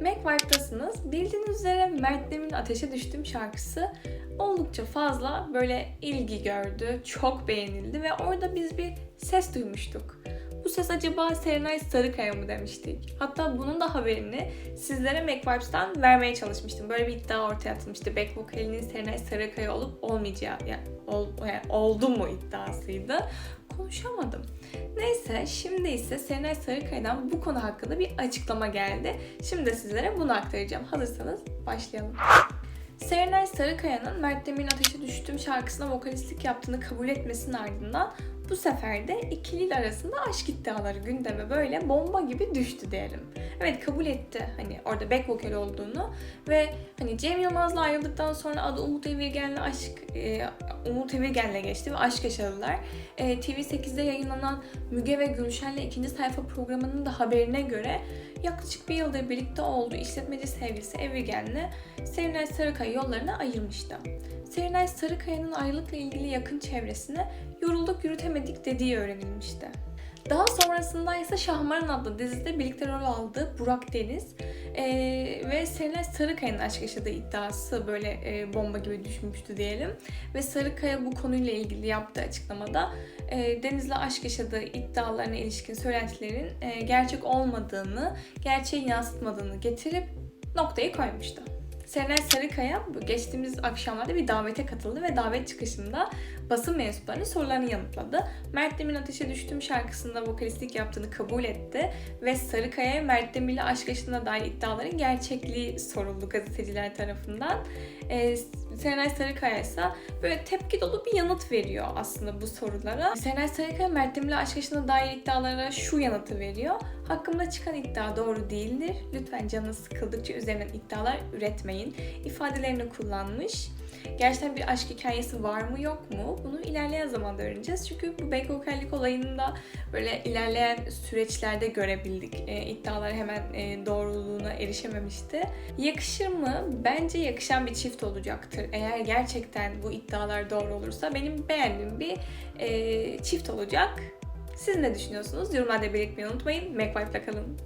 MacVibe'dasınız. Bildiğiniz üzere Mert Demir'in Ateşe Düştüm şarkısı oldukça fazla böyle ilgi gördü, çok beğenildi ve orada biz bir ses duymuştuk. Bu ses acaba Serenay Sarıkaya mı demiştik? Hatta bunun da haberini sizlere MacVibes'tan vermeye çalışmıştım. Böyle bir iddia ortaya atılmıştı. Back vokalinin Serenay Sarıkaya olup olmayacağı, yani, ol, yani oldu mu iddiasıydı. Konuşamadım. Neyse şimdi ise Serenay Sarıkaya'dan bu konu hakkında bir açıklama geldi. Şimdi sizlere bunu aktaracağım. Hazırsanız başlayalım. Serenay Sarıkaya'nın Mert Demir'in Ateşe Düştüm şarkısına vokalistlik yaptığını kabul etmesinin ardından bu sefer de ikiliyle arasında aşk iddiaları gündeme böyle bomba gibi düştü diyelim. Evet kabul etti hani orada back vokal olduğunu ve hani Cem Yılmaz'la ayrıldıktan sonra adı Umut Evirgen'le aşk e, Umut Evirgen'le geçti ve aşk yaşadılar. E, TV8'de yayınlanan Müge ve Gülşen'le ikinci sayfa programının da haberine göre yaklaşık bir yıldır birlikte olduğu işletmeci sevgilisi Evirgen'le Serenay Sarıkaya yollarını ayırmıştı. Serenay Sarıkaya'nın ayrılıkla ilgili yakın çevresine yorulduk yürütemedik dediği öğrenilmişti. Daha sonrasında ise Şahmaran adlı dizide birlikte rol aldığı Burak Deniz eee, ve Serenay Sarıkaya'nın aşk yaşadığı iddiası böyle eee, bomba gibi düşmüştü diyelim. Ve Sarıkaya bu konuyla ilgili yaptığı açıklamada eee, Deniz'le aşk yaşadığı iddialarına ilişkin söylentilerin eee, gerçek olmadığını, gerçeği yansıtmadığını getirip noktayı koymuştu. Serenay Sarıkaya geçtiğimiz akşamlarda bir davete katıldı ve davet çıkışında basın mensuplarının sorularını yanıtladı. Mert Demir'in Ateşe Düştüm şarkısında vokalistlik yaptığını kabul etti ve Sarıkaya'ya Mert Demir'le aşk yaşına dair iddiaların gerçekliği soruldu gazeteciler tarafından. Ee, Serenay Sarıkaya ise böyle tepki dolu bir yanıt veriyor aslında bu sorulara. Serenay Sarıkaya Mert Demir'le aşk yaşına dair iddialara şu yanıtı veriyor. Hakkımda çıkan iddia doğru değildir. Lütfen canınız sıkıldıkça üzerinden iddialar üretmeyin. ifadelerini kullanmış. Gerçekten bir aşk hikayesi var mı yok mu? Bunu ilerleyen zamanda öğreneceğiz. Çünkü bu back vokallik olayını da böyle ilerleyen süreçlerde görebildik. E, iddialar hemen e, doğruluğuna erişememişti. Yakışır mı? Bence yakışan bir çift olacaktır. Eğer gerçekten bu iddialar doğru olursa benim beğendiğim bir e, çift olacak. Siz ne düşünüyorsunuz? Yorumlarda belirtmeyi unutmayın. MacVibe'la kalın.